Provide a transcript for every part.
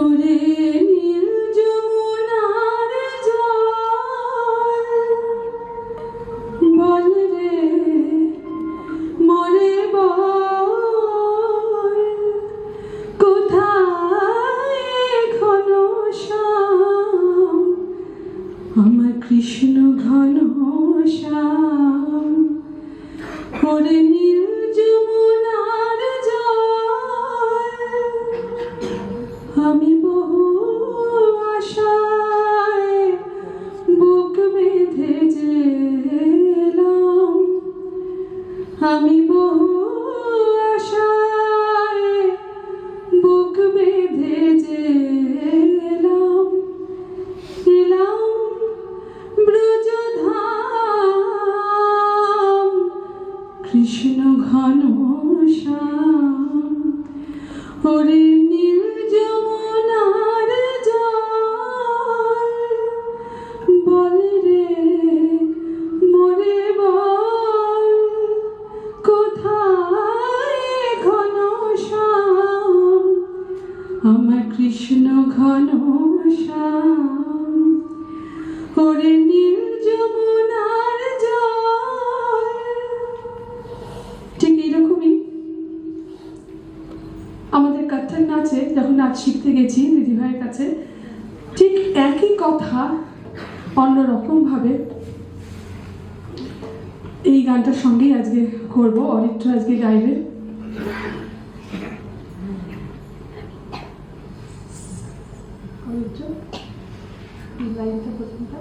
করে মনে বল কোথায় আমার কৃষ্ণ ঘন শ্যাম। করে শিখতে গেছি দিদিভাইয়ের কাছে। ঠিক একই কথা অন্যরকমভাবে এই গানটার সঙ্গেই আজকে করব অরিত্র আজকে গাইবে। অরিত্র লাইনটা প্রথমটা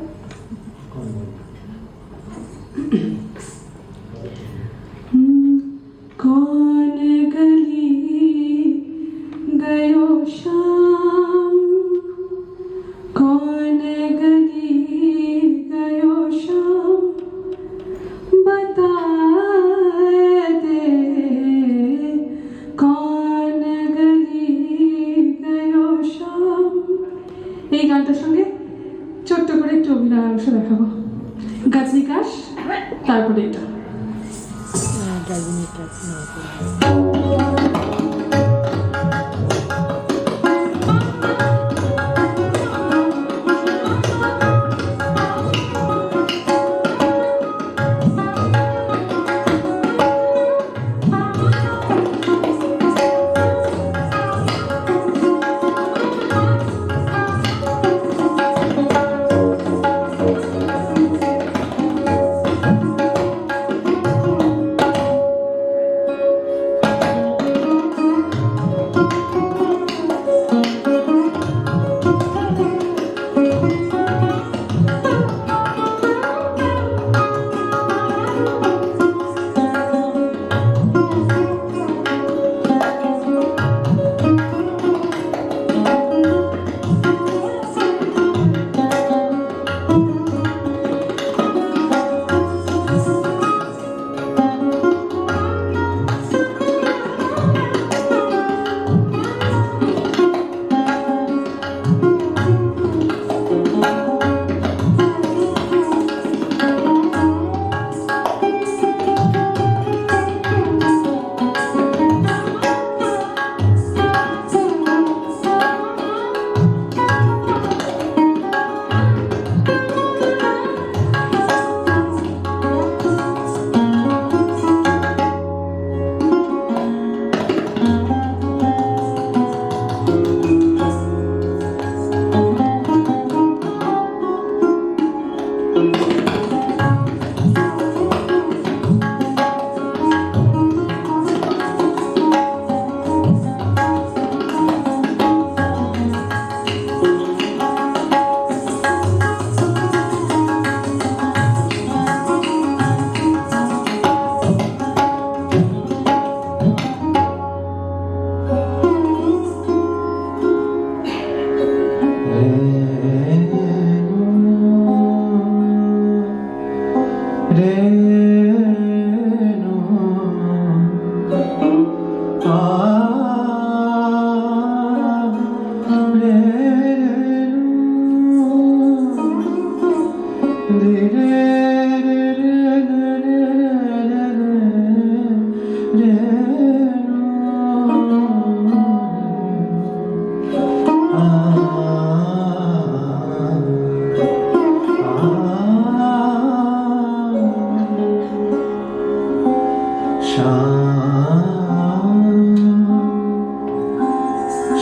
Thank you.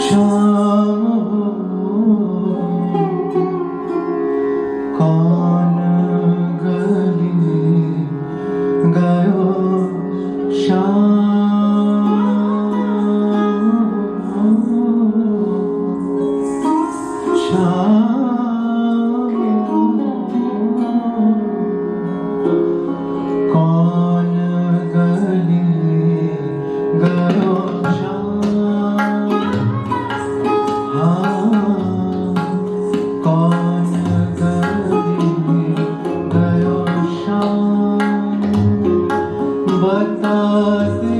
Sean. बताते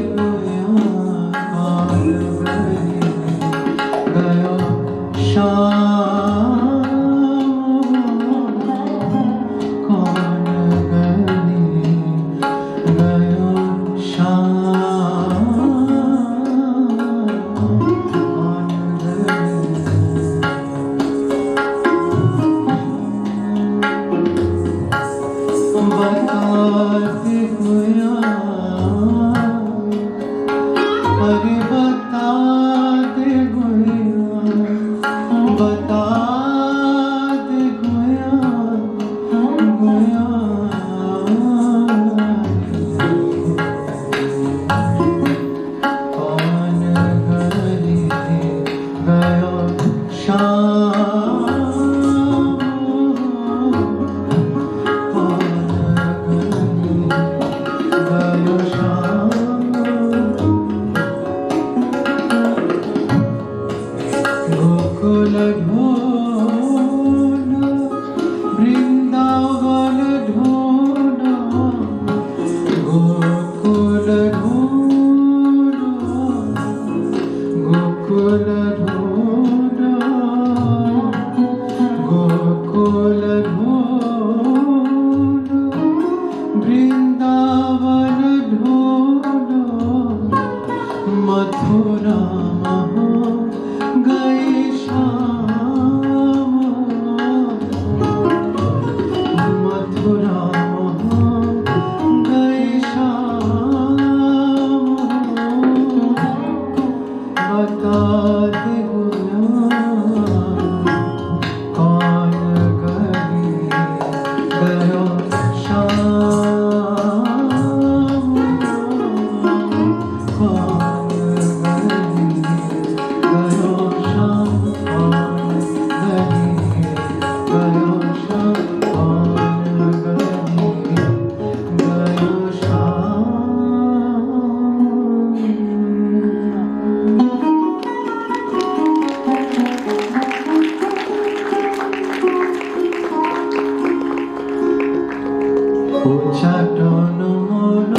উচ্চাটন মন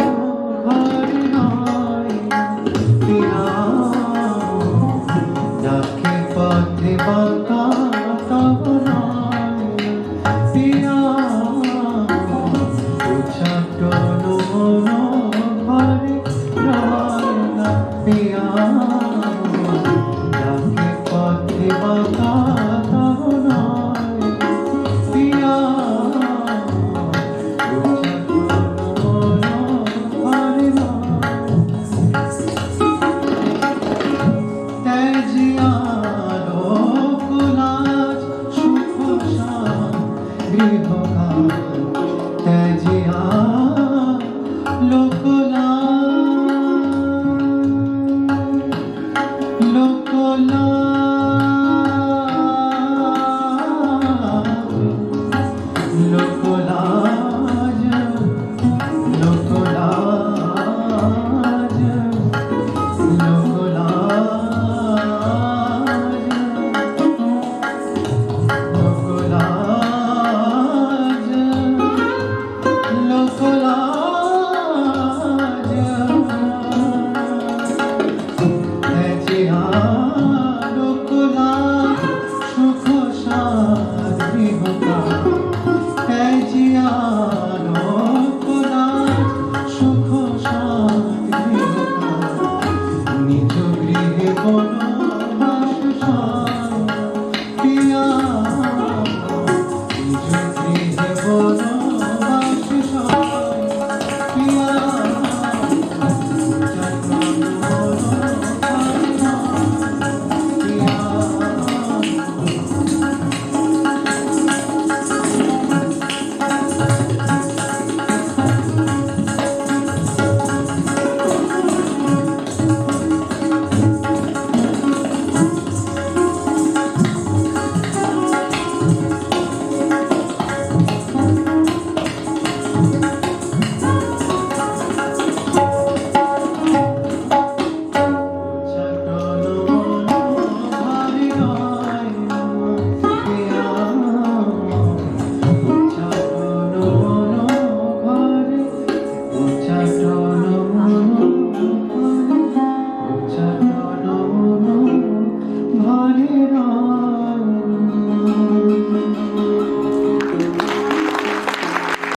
ঘর নয় ডাকে পথে বাঁকা তব পিয়া উচ্চাটন মন ঘর নয় পিয়া ঢাকা